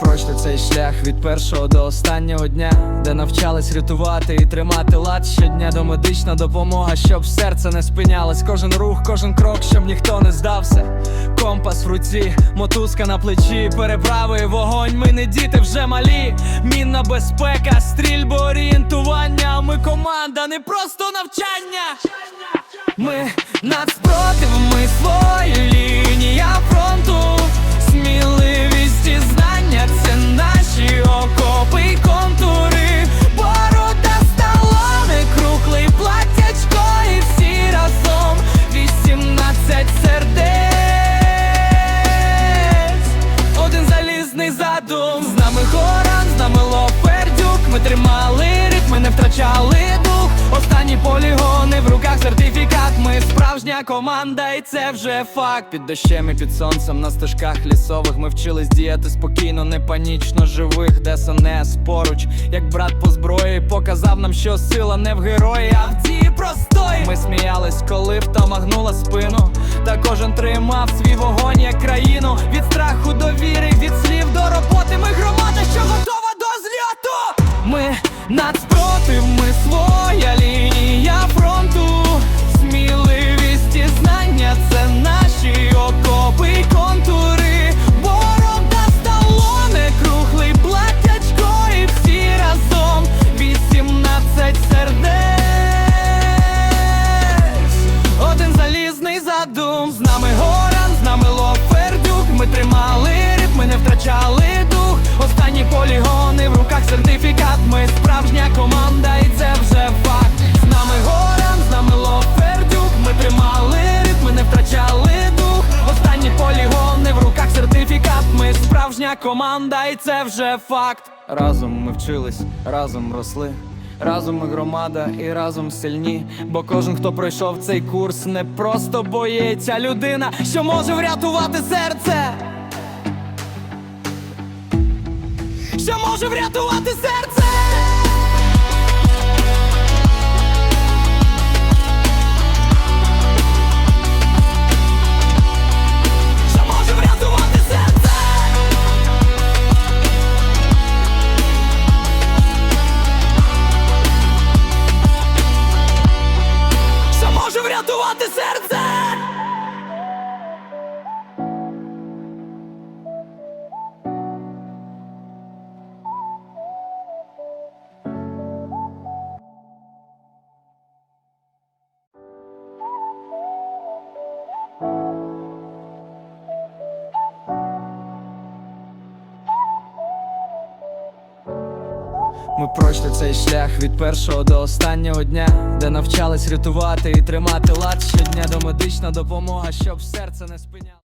пройшли цей шлях від першого до останнього дня, де навчались рятувати і тримати лад щодня до медична допомога, щоб серце не спинялось. Кожен рух, кожен крок, щоб ніхто не здався. Компас в руці, мотузка на плечі, переправи, і вогонь. Ми не діти вже малі. Мінна безпека, стрільби, орієнтування. Ми команда, не просто навчання. Ми нацпротив, втрачали дух. Останні полігони в руках сертифікат. Ми справжня команда, і це вже факт. Під дощем і під сонцем на стежках лісових. Ми вчились діяти спокійно, не панічно живих. ДСНС поруч, як брат по зброї, показав нам, що сила не в герої, а в дії простої. Ми сміялись, коли втома гнула спину. Та кожен тримав свій вогонь як країну. Від страху до віри, від слів до роботи. Ми громада, справжня команда, і це вже факт. Разом ми вчились, разом росли. Разом ми громада і разом сильні. Бо кожен, хто пройшов цей курс, не просто а людина, що може врятувати серце. Що може врятувати серце. Ми пройшли цей шлях від першого до останнього дня, де навчались рятувати і тримати лад щодня до медична допомога, щоб серце не спиняло.